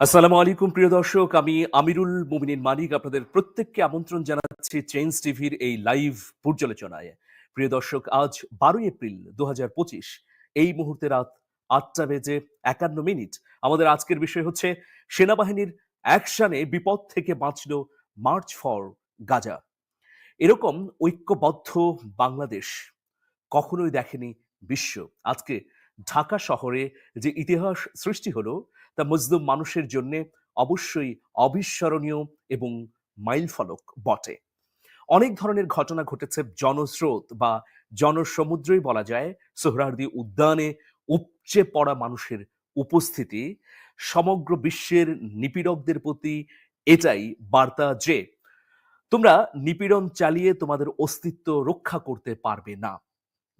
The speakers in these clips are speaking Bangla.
আসসালামু আলাইকুম, প্রিয় দর্শক। আমি আমিরুল মুমিনিন মানিক আপনাদের প্রত্যেককে আমন্ত্রণ জানাচ্ছি চেঞ্জ টিভির এই লাইভ পর্যালোচনায়। প্রিয় দর্শক, আজ বারোই এপ্রিল দু এই মুহূর্তে রাত আটটা বেজে একান্ন মিনিট। আমাদের আজকের বিষয় হচ্ছে, সেনাবাহিনীর অ্যাকশনে বিপদ থেকে বাঁচল মার্চ ফর গাজা। এরকম ঐক্যবদ্ধ বাংলাদেশ কখনোই দেখেনি বিশ্ব। আজকে ঢাকা শহরে যে ইতিহাস সৃষ্টি হলো তা মজলুম মানুষের জন্য অবশ্যই অবিস্মরণীয় এবং মাইলফলক বটে। অনেক ধরনের ঘটনা ঘটেছে জনস্রোত বা জনসমুদ্রই বলা যায় সোহরার্দি উদ্যানে উপচে পড়া মানুষের উপস্থিতি। সমগ্র বিশ্বের নিপীড়কদের প্রতি এটাই বার্তা যে, তোমরা নিপীড়ন চালিয়ে তোমাদের অস্তিত্ব রক্ষা করতে পারবে না।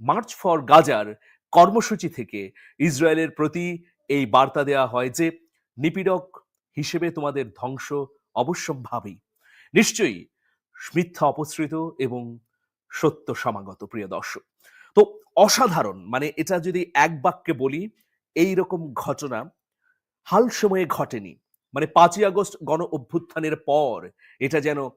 মার্চ ফর গাজার কর্মসূচি থেকে ইসরায়েলের প্রতি এই বার্তা দেওয়া হয় যে, নিপীড়ক হিসেবে তোমাদের ধ্বংস অবশ্যম্ভাবী। নিশ্চয়ই মিথ্যা অপসৃত এবং সত্য সমাগত, প্রিয় দর্শক। তো অসাধারণ মানে এটা যদি এক বাক্যে বলি এই রকম ঘটনা হাল সময়ে ঘটেনি। মানে পাঁচই আগস্ট গণ অভ্যুত্থানের পর এটা যেন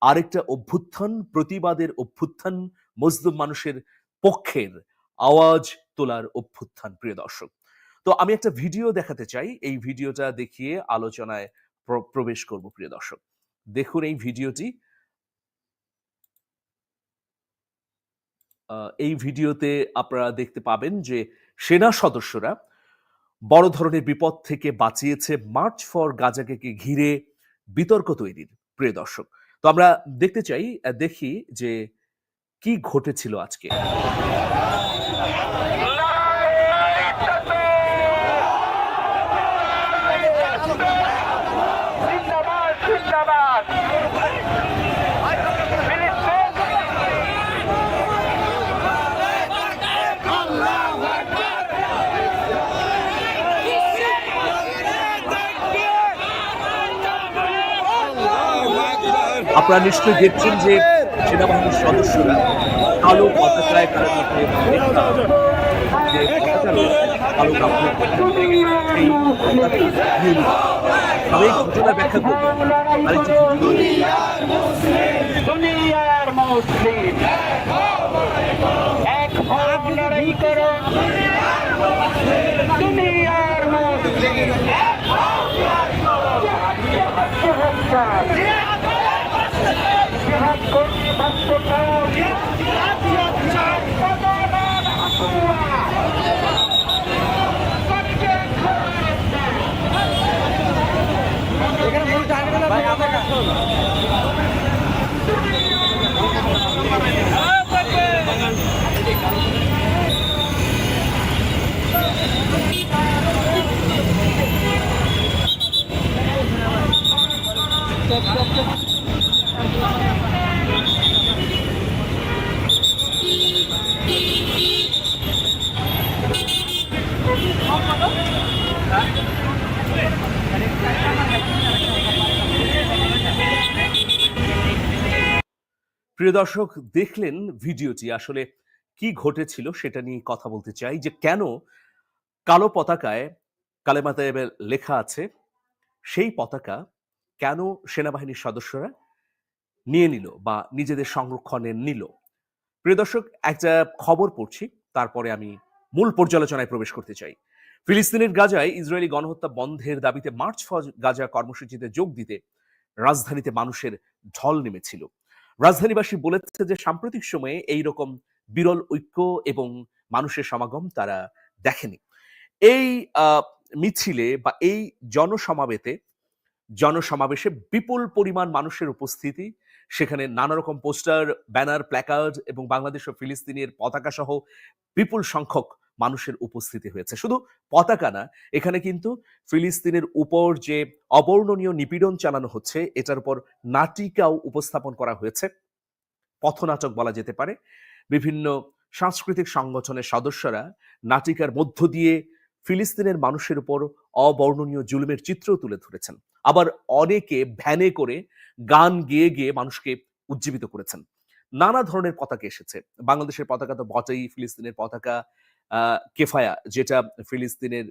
আরেকটা অভ্যুত্থান, প্রতিবাদের অভ্যুত্থান, মজলুম মানুষের পক্ষের আওয়াজ তোলার অভ্যুত্থান, প্রিয় দর্শক। তো আমি একটা ভিডিও দেখাতে চাই। এই ভিডিওটা দেখিয়ে আলোচনায় প্র- প্রবেশ করব, প্রিয় দর্শক। দেখুন এই ভিডিওটি। এই ভিডিওতে আপনারা দেখতে পাবেন যে সেনা সদস্যরা বড় ধরনের বিপদ থেকে বাঁচিয়েছে। মার্চ ফর গাজাকে ঘিরে বিতর্ক তৈরির, প্রিয় দর্শক। তো আমরা দেখতে চাই, দেখি যে কি ঘটেছিল আজকে। আপনারা নিশ্চয়ই দেখছেন যে সেনাবাহিনীর সদস্যরা কালো পতাকায় তারা মাঠে কালো কাপড়ের। আমি ঘটনা ব্যাখ্যা জিহাদ করতে প্রিয় দর্শক, দেখলেন ভিডিওটি। আসলে কি ঘটেছিল সেটা নিয়ে কথা বলতে চাই যে কেন কালো পতাকায় কালেমাতায় লেখা আছে, সেই পতাকা কেন সেনাবাহিনীর সদস্যরা নিয়ে নিল বা নিজেদের সংরক্ষণে নিল? প্রিয় দর্শক, একটা খবর পড়ছি, তারপরে আমি মূল পর্যালোচনায় প্রবেশ করতে চাই। ফিলিস্তিনের গাজায় ইসরায়েলি গণহত্যা বন্ধের দাবিতে মার্চ ফর গাজা কর্মসূচিতে যোগ দিতে রাজধানীতে মানুষের ঢল নেমেছিল। রাজধানীবাসী বলেছে যে সাম্প্রতিক সময়ে এই রকম বিরল ঐক্য এবং মানুষের সমাগম তারা দেখেনি। এই মিছিলে বা এই জনসমাবেতে, জনসমাবেশে বিপুল পরিমাণ মানুষের উপস্থিতি, সেখানে নানা রকম পোস্টার, ব্যানার, প্ল্যাকার্ড এবং বাংলাদেশ ও ফিলিস্তিনের পতাকা সহ বিপুল সংখ্যক মানুষের উপস্থিতি হয়েছে। শুধু পতাকা না, এখানে কিন্তু ফিলিস্তিনের উপর যে অবর্ণনীয় নিপীড়ন চালানো হচ্ছে, এটার উপর নাটিকাও উপস্থাপন করা হয়েছে। পথনাটক বলা যেতে পারে। বিভিন্ন সাংস্কৃতিক সংগঠনের সদস্যরা নাটিকার মধ্য দিয়ে ফিলিস্তিনের মানুষের উপর অবর্ণনীয় জুলুমের চিত্র তুলে ধরেছেন। আবার অনেকে ভ্যানে করে গান গেয়ে গিয়ে মানুষকে উজ্জীবিত করেছেন। নানা ধরনের পতাকা এসেছে। বাংলাদেশের পতাকা তো বটেই, ফিলিস্তিনের পতাকা কেফায়া, যেটা ফিলিস্তিনের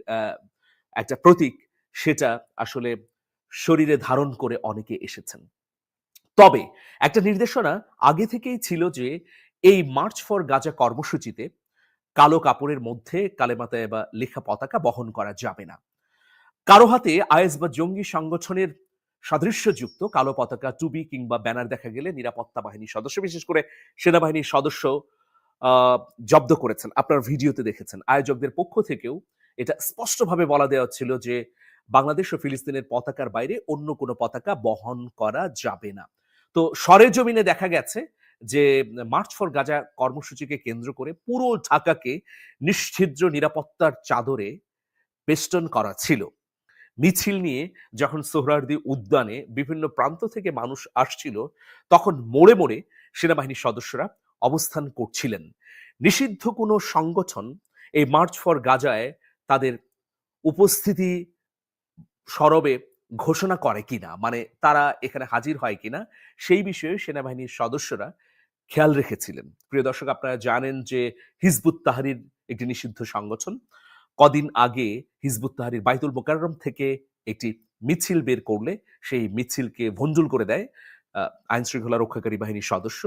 একটা প্রতীক, সেটা আসলে শরীরে ধারণ করে অনেকে এসেছেন। তবে একটা নির্দেশনা আগে থেকেই ছিল যে, এই মার্চ ফর গাজা কর্মসূচিতে কালো কাপড়ের মধ্যে কালেমাতায় বা লেখা পতাকা বহন করা যাবে না। কারও হাতে আইএস বা জঙ্গি সংগঠনের সাদৃশ্যযুক্ত কালো পতাকা টুবি কিংবা ব্যানার দেখা গেলে নিরাপত্তা বাহিনীর সদস্য, বিশেষ করে সেনাবাহিনীর সদস্য জব্দ করেছেন, আপনার ভিডিওতে দেখেছেন। আয়োজকদের পক্ষ থেকেও এটা স্পষ্টভাবে বলা দেওয়া ছিল যে, বাংলাদেশ ও ফিলিস্তিনের পতাকার বাইরে অন্য কোনো পতাকা বহন করা যাবে না। তো সরেজমিনে দেখা গেছে যে মার্চ ফর গাজা কর্মসূচিকে কেন্দ্র করে পুরো ঢাকাকে নিশ্ছিদ্র নিরাপত্তার চাদরে বেষ্টন করা ছিল। মিছিল নিয়ে যখন সোহরার্দি উদ্যানে বিভিন্ন প্রান্ত থেকে মানুষ আসছিল, তখন মোড়ে মোড়ে সেনাবাহিনীর সদস্যরা অবস্থান করছিলেন। নিষিদ্ধ কোনো সংগঠন এই মার্চ ফর গাজায় তাদের উপস্থিতি সরবে ঘোষণা করে কিনা মানে তারা এখানে হাজির হয় কিনা, সেই বিষয়ে সেনাবাহিনীর সদস্যরা খেয়াল রেখেছিলেন। প্রিয় দর্শক, আপনারা জানেন যে হিজবুত তাহারির একটি নিষিদ্ধ সংগঠন। কদিন আগে হিজবুত তাহারির বাইতুল মোকাররম থেকে একটি মিছিল বের করলে সেই মিছিলকে ভঞ্জুল করে দেয়। আইন শৃঙ্খলা রক্ষাকারী বাহিনীর সদস্য।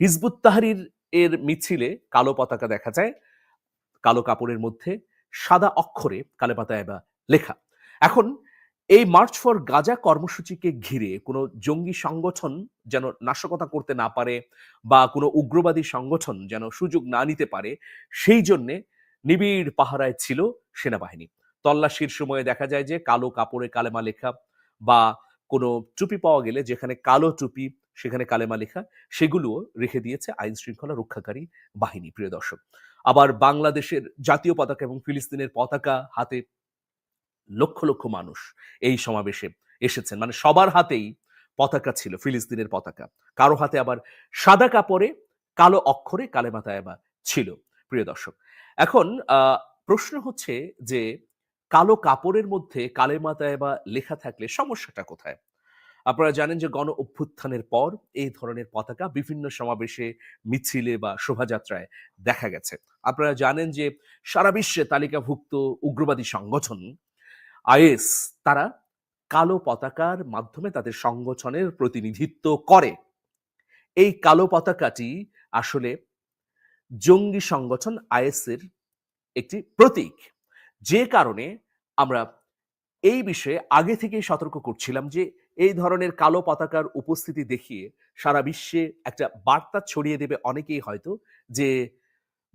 হিজবুত তাহারির এর মিছিলে কালো পতাকা দেখা যায়, কালো কাপড়ের মধ্যে সাদা অক্ষরে কালো পাতায় বা লেখা। এখন এই মার্চ ফর গাজা কর্মসূচিকে ঘিরে কোনো জঙ্গি সংগঠন যেন নাশকতা করতে না পারে বা কোনো উগ্রবাদী সংগঠন যেন সুযোগ না নিতে পারে, সেই জন্যে নিবিড় পাহারায় ছিল সেনাবাহিনী। তল্লাশির সময়ে দেখা যায় যে কালো কাপড়ে কালেমা লেখা বা কোনো টুপি পাওয়া গেলে যেখানে কালো টুপি, সেখানে কালেমা লেখা, সেগুলোও রেখে দিয়েছে আইন শৃঙ্খলা রক্ষাকারী বাহিনী, প্রিয় দর্শক। আবার বাংলাদেশের জাতীয় পতাকা এবং ফিলিস্তিনের পতাকা হাতে লক্ষ লক্ষ মানুষ এই সমাবেশে এসেছেন। মানে সবার হাতেই পতাকা ছিল, ফিলিস্তিনের পতাকা। কারও হাতে আবার সাদা কাপড়ে, কালো অক্ষরে কালেমা তায়াবা ছিল, প্রিয় দর্শক। এখন প্রশ্ন হচ্ছে যে কালো কাপড়ের মধ্যে কালেমা তায়াবা লেখা থাকলে সমস্যাটা কোথায়? আপনারা জানেন যে গণ অভ্যুত্থানের পর এই ধরনের পতাকা বিভিন্ন সমাবেশে, মিছিলে বা শোভাযাত্রায় দেখা গেছে। আপনারা জানেন যে সারা বিশ্বে তালিকাভুক্ত উগ্রবাদী সংগঠন আইএস, তারা কালো পতাকার মাধ্যমে তাদের সংগঠনের প্রতিনিধিত্ব করে। এই কালো পতাকাটি আসলে জঙ্গি সংগঠন আইএসের একটি প্রতীক। যে কারণে আমরা এই বিষয়ে আগে থেকেই সতর্ক করছিলাম যে এই ধরনের কালো পতাকার উপস্থিতি দেখিয়ে সারা বিশ্বে একটা বার্তা ছড়িয়ে দেবে অনেকেই হয়তো যে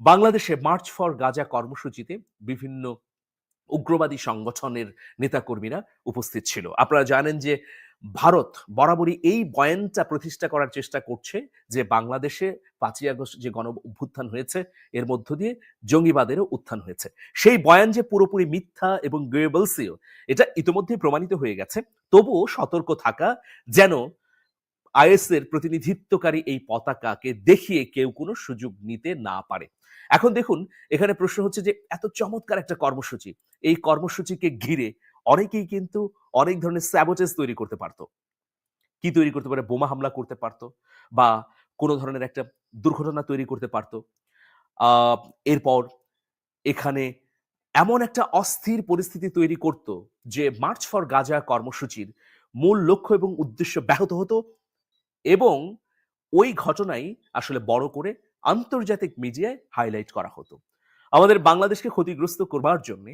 বাংলাদেশে মার্চ ফর গাজা কর্মসূচিতে বিভিন্ন উগ্রবাদী সংগঠনের নেতাকর্মীরা উপস্থিত ছিল। আপনারা জানেন যে ভারত বরাবরই এই বয়ানটা প্রতিষ্ঠা করার চেষ্টা করছে যে বাংলাদেশে পাঁচই আগস্ট যে গণ অভ্যুত্থান হয়েছে, এর মধ্য দিয়ে জঙ্গিবাদেরও উত্থান হয়েছে। সেই বয়ান যে পুরোপুরি মিথ্যা এবং গোয়েবলসিও এটা ইতিমধ্যেই প্রমাণিত হয়ে গেছে। তবুও সতর্ক থাকা যেন আইএস এর প্রতিনিধিত্বকারী এই পতাকাকে দেখিয়ে কেউ কোনো সুযোগ নিতে না পারে। এখন দেখুন, এখানে প্রশ্ন হচ্ছে যে, এত চমৎকার একটা কর্মসূচি। এই কর্মসূচিকে ঘিরে অনেকেই কিন্তু অনেক ধরনের স্যাবোটেজ তৈরি করতে পারতো। কি তৈরি করতে পারে? বোমা হামলা করতে পারতো বা কোনো ধরনের একটা দুর্ঘটনা তৈরি করতে পারতো। এরপর এখানে এমন একটা অস্থির পরিস্থিতি তৈরি করত যে মার্চ ফর গাজা কর্মসূচির মূল লক্ষ্য এবং উদ্দেশ্য ব্যাহত হতো এবং ওই ঘটনাই আসলে বড় করে আন্তর্জাতিক মিডিয়ায় হাইলাইট করা হতো। আমাদের বাংলাদেশকে ক্ষতিগ্রস্ত করবার জন্য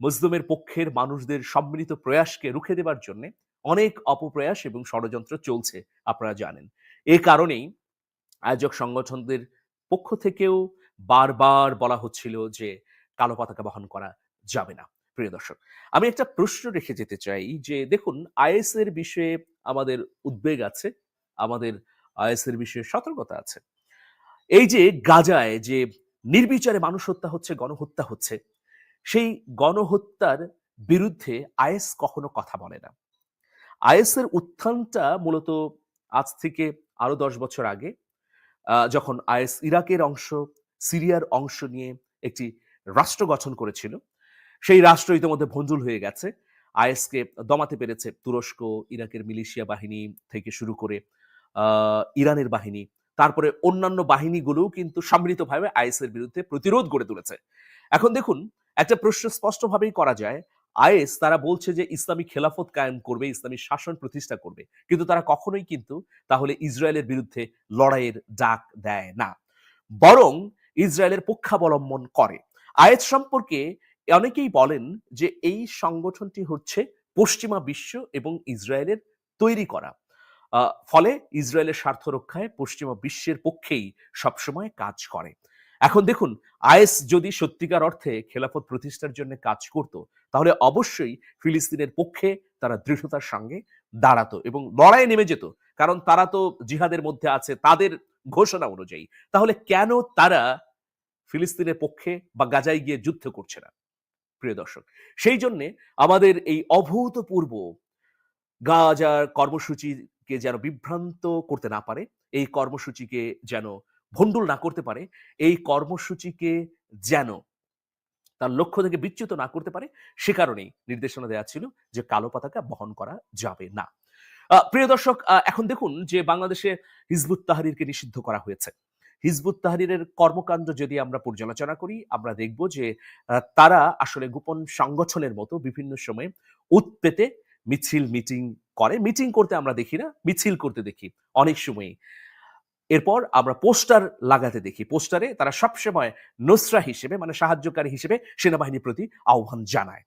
মুসলিমের পক্ষের মানুষদের সম্মিলিত প্রয়াসকে রুখে দেবার জন্য অনেক অপপ্রয়াস এবং ষড়যন্ত্র চলছে, আপনারা জানেন। এ কারণেই আয়োজক সংগঠনদের পক্ষ থেকেও বারবার বলা হচ্ছিল যে কালো পতাকা বহন করা যাবে না। প্রিয় দর্শক, আমি একটা প্রশ্ন রেখে যেতে চাই যে দেখুন, আইএস এর বিষয়ে আমাদের উদ্বেগ আছে, আমাদের আইএস এর বিষয়ে সতর্কতা আছে। এই যে গাজায় যে নির্বিচারে মানুষ হত্যা হচ্ছে, গণহত্যা হচ্ছে সেই গণহত্যার বিরুদ্ধে আইএস কখনো কথা বলে না। আইএস এর উত্থানটা মূলত আজ থেকে আরও দশ বছর আগে যখন আইএস ইরাকের অংশ, সিরিয়ার অংশ নিয়ে একটি রাষ্ট্র গঠন করেছিল, সেই রাষ্ট্র ইতিমধ্যে ভঞ্জুল হয়ে গেছে। আইএসকে দমাতে পেরেছে তুরস্ক, ইরাকের মিলিশিয়া বাহিনী থেকে শুরু করে ইরানের বাহিনী। তারপরে অন্যান্য বাহিনীগুলোও কিন্তু সম্মিলিতভাবে আইএস এর বিরুদ্ধে প্রতিরোধ গড়ে তুলেছে। এখন দেখুন একটা প্রশ্ন স্পষ্টভাবেই করা যায়। আইএস তারা বলছে যে ইসলামী খেলাফত কায়েম করবে, ইসলামী শাসন প্রতিষ্ঠা করবে। কিন্তু তারা কখনোই কিন্তু তাহলে ইসরায়েলের বিরুদ্ধে লড়াইয়ের ডাক দেয় না। বরং ইসরায়েলের পক্ষাবলম্বন করে। আয়েত সম্পর্কে অনেকেই বলেন যে এই সংগঠনটি হচ্ছে পশ্চিমা বিশ্ব এবং ইসরায়েলের তৈরি করা। ফলে ইসরায়েলের স্বার্থ রক্ষায় পশ্চিমা বিশ্বের পক্ষেই সবসময় কাজ করে। এখন দেখুন, আইএস যদি সত্যিকার অর্থে খেলাফত প্রতিষ্ঠার জন্য কাজ করত, তাহলে অবশ্যই ফিলিস্তিনের পক্ষে তারা দৃঢ়তার সঙ্গে দাঁড়াতো এবং লড়াইয়ে নেমে যেত। কারণ তারা তো জিহাদের মধ্যে আছে, তাদের ঘোষণা অনুযায়ী। তাহলে কেন তারা ফিলিস্তিনের পক্ষে বা গাজায় গিয়ে যুদ্ধ করছে না? প্রিয় দর্শক, সেই জন্যে আমাদের এই অভূতপূর্ব গাজার কর্মসূচিকে যেন বিভ্রান্ত করতে না পারে, এই কর্মসূচিকে যেন ভণ্ডুল না করতে পারে, এই কর্মসূচিকে যেন তার লক্ষ্য থেকে বিচ্যুত না করতে পারে, সে কারণেই নির্দেশনা দেওয়া ছিল যে কালো পতাকা বহন করা যাবে না। প্রিয় দর্শক এখন দেখুন যে বাংলাদেশে হিজবুত তাহারিরকে নিষিদ্ধ করা হয়েছে। হিজবুত তাহারিরের কর্মকাণ্ড যদি আমরা পর্যালোচনা করি, আমরা দেখব যে তারা আসলে গোপন সংগঠনের মতো বিভিন্ন সময়ে উৎপেতে মিছিল, মিটিং করে। মিটিং করতে আমরা দেখি না, মিছিল করতে দেখি। অনেক সময় এরপর আমরা পোস্টার লাগাতে দেখি। পোস্টারে তারা সবসময় নসরা হিসেবে মানে সাহায্যকারী হিসেবে সেনাবাহিনীর প্রতি আহ্বান জানায়।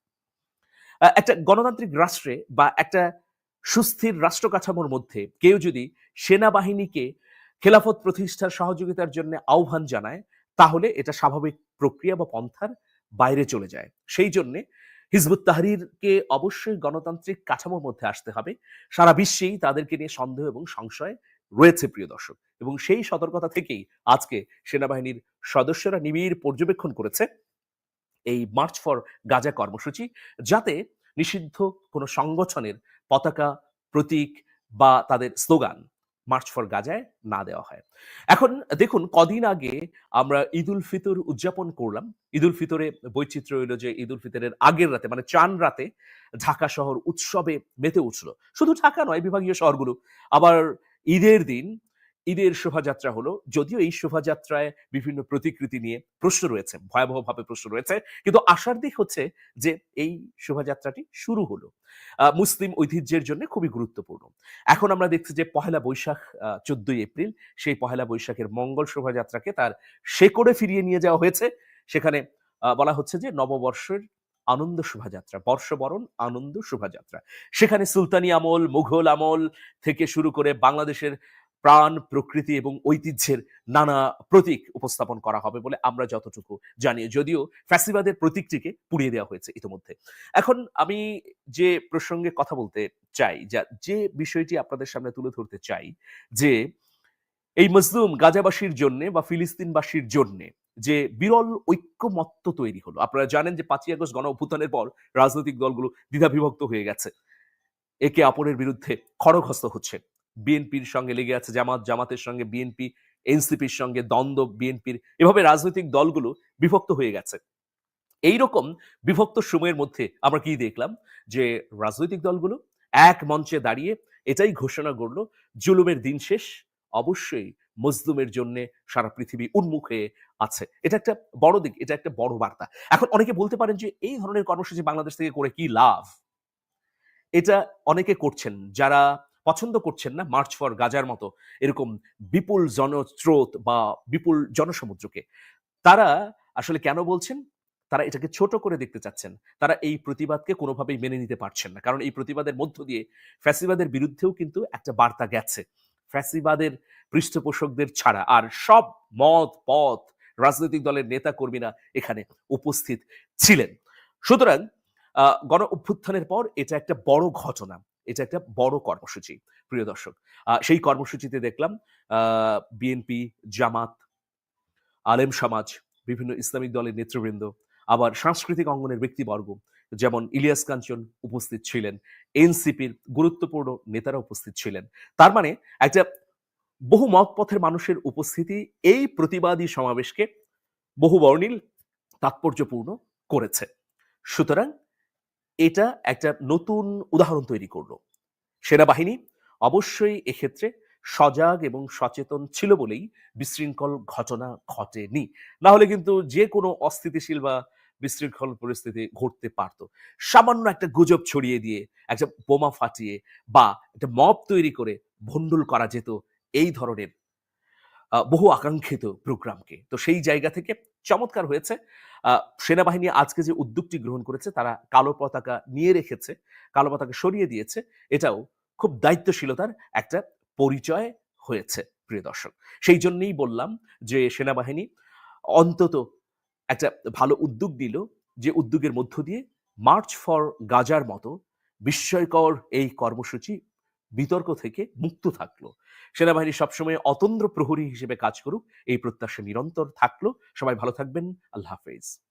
একটা গণতান্ত্রিক রাষ্ট্রে বা একটা সুস্থির রাষ্ট্র কাঠামোর মধ্যে কেউ যদি সেনাবাহিনীকে খেলাফত প্রতিষ্ঠার সহযোগিতার জন্য আহ্বান জানায়, তাহলে এটা স্বাভাবিক প্রক্রিয়া বা পন্থার বাইরে চলে যায়। সেই জন্যে হিজবুত তাহরিরকে অবশ্যই গণতান্ত্রিক কাঠামোর মধ্যে আসতে হবে। সারা বিশ্বেই তাদেরকে নিয়ে সন্দেহ এবং সংশয় রয়েছে, প্রিয় দর্শক। এবং সেই সতর্কতা থেকেই আজকে সেনাবাহিনীর সদস্যরা নিবিড় পর্যবেক্ষণ করেছে এই মার্চ ফর গাজা কর্মসূচি, যাতে নিষিদ্ধ কোনো সংগঠনের পতাকা, প্রতীক বা তাদের স্লোগান মার্চ ফর গাজায় না দেওয়া হয়। এখন দেখুন, কদিন আগে আমরা ঈদ উল ফিতর উদযাপন করলাম। ঈদ উল ফিতরে বৈচিত্র্য হইল যে ঈদ উল ফিতরের আগের রাতে মানে চান রাতে, ঢাকা শহর উৎসবে মেতে উঠল। শুধু ঢাকা নয়, বিভাগীয় শহরগুলো। আবার ঈদের দিন, ঈদের শোভাযাত্রা হলো, যদিও এই শোভাযাত্রায় বিভিন্ন প্রতিকৃতি নিয়ে প্রশ্ন রয়েছে, ভয়াবহভাবে প্রশ্ন রয়েছে, কিন্তু আশার দিক হচ্ছে যে এই শোভাযাত্রাটি শুরু হলো। মুসলিম ঐতিহ্যের জন্য খুবই গুরুত্বপূর্ণ। এখন আমরা দেখছি যে পহেলা বৈশাখ চোদ্দই এপ্রিল, সেই পহেলা বৈশাখের মঙ্গল শোভাযাত্রাকে তার শেকড়ে ফিরিয়ে নিয়ে যাওয়া হয়েছে। সেখানে বলা হচ্ছে যে নববর্ষের আনন্দ শোভাযাত্রা, বর্ষবরণ, আনন্দ শোভাযাত্রা। সেখানে সুলতানি আমল, মুঘল আমল থেকে শুরু করে বাংলাদেশের প্রাণ, প্রকৃতি এবং ঐতিহ্যের নানা প্রতীক উপস্থাপন করা হবে বলে আমরা যতটুকু জানি। যদিও ফ্যাসিবাদের প্রতীকটিকে পুড়িয়ে দেওয়া হয়েছে ইতিমধ্যে। এখন আমি যে প্রসঙ্গে কথা বলতে চাই, যা, যে বিষয়টি আপনাদের সামনে তুলে ধরতে চাই, যে এই মজলুম গাজাবাসীর জন্য বা ফিলিস্তিনবাসীর জন্য যে বিরল ঐক্যমত্য তৈরি হলো। আপনারা জানেন যে পাঁচই আগস্ট গণ অভ্যুত্থানের পর রাজনৈতিক দলগুলো দ্বিধাবিভক্ত হয়ে গেছে। একে অপরের বিরুদ্ধে খড়গহস্ত হচ্ছে। বিএনপির সঙ্গে লেগে আছে জামাত, জামাতের সঙ্গে বিএনপি, এনসিপির সঙ্গে দ্বন্দ্ব, বিএনপির, এভাবে রাজনৈতিক দলগুলো বিভক্ত হয়ে গেছে। এই রকম বিভক্ত সময়ের মধ্যে আমরা কি দেখলাম? যে রাজনৈতিক দলগুলো এক মঞ্চে দাঁড়িয়ে এটাই ঘোষণা করল, জুলুমের দিন শেষ, অবশ্যই মজলুমের জন্য সারা পৃথিবী উন্মুখ হয়ে আছে। এটা একটা বড় দিক, এটা একটা বড় বার্তা। এখন অনেকে বলতে পারেন যে, এই ধরনের কর্মসূচি বাংলাদেশ থেকে করে কি লাভ? এটা অনেকে করছেন, যারা পছন্দ করছেন না মার্চ ফর গাজার মতো এরকম বিপুল জনস্রোত বা বিপুল জনসমুদ্রকে। তারা আসলে কেন বলছেন? তারা এটাকে ছোট করে দেখতে চাচ্ছেন। তারা এই প্রতিবাদকে কোনোভাবেই মেনে নিতে পারছেন না। কারণ এই প্রতিবাদের মধ্য দিয়ে ফ্যাসিবাদের বিরুদ্ধেও কিন্তু একটা বার্তা গেছে। ফ্যাসিবাদের পৃষ্ঠপোষকদের ছাড়া। আর সব মত, পথ রাজনৈতিক দলের নেতা কর্মীরা এখানে উপস্থিত ছিলেন। সুতরাং গণ অভ্যুত্থানের পর এটা একটা বড় ঘটনা, এটা একটা বড় কর্মসূচি, প্রিয় দর্শক। সেই কর্মসূচিতে দেখলাম বিএনপি, জামাত, আলেম সমাজ, বিভিন্ন ইসলামিক দলের নেতৃবৃন্দ, আবার সাংস্কৃতিক অঙ্গনের ব্যক্তিবর্গ যেমন ইলিয়াস কাঞ্চন উপস্থিত ছিলেন, এনসিপির গুরুত্বপূর্ণ নেতারা উপস্থিত ছিলেন। তার মানে একটা বহু মতপথের মানুষের উপস্থিতি এই প্রতিবাদী সমাবেশকে বহু বর্ণিল তাৎপর্যপূর্ণ করেছে। সুতরাং এটা একটা নতুন উদাহরণ তৈরি করল। সেনাবাহিনী অবশ্যই এক্ষেত্রে সজাগ এবং সচেতন ছিল বলেই বিশৃঙ্খল ঘটনা ঘটেনি। না হলে কিন্তু যে কোনো অস্থিতিশীল বা বিশৃঙ্খল পরিস্থিতি ঘটতে পারত। সামান্য একটা গুজব ছড়িয়ে দিয়ে, একটা বোমা ফাটিয়ে বা একটা মব তৈরি করে ভণ্ডুল করা যেত এই ধরনের বহু আকাঙ্ক্ষিত প্রোগ্রামকে। তো সেই জায়গা থেকে চমৎকার হয়েছে। সেনাবাহিনী আজকে যে উদ্যোগটি গ্রহণ করেছে তারা কালো পতাকা নিয়ে রেখেছে, কালো পতাকা সরিয়ে দিয়েছে। এটাও খুব দায়িত্বশীলতার একটা পরিচয় হয়েছে, প্রিয় দর্শক। সেই জন্যেই বললাম যে সেনাবাহিনী অন্তত একটা ভালো উদ্যোগ নিল যে উদ্যোগের মধ্য দিয়ে মার্চ ফর গাজার মতো বিস্ময়কর এই কর্মসূচি বিতর্ক থেকে মুক্ত থাকল। সেনাবাহিনী সবসময় অতন্দ্র প্রহরী হিসেবে কাজ করুক, এই প্রত্যাশা নিরন্তর থাকল। সবাই ভালো থাকবেন। আল্লাহ হাফেজ।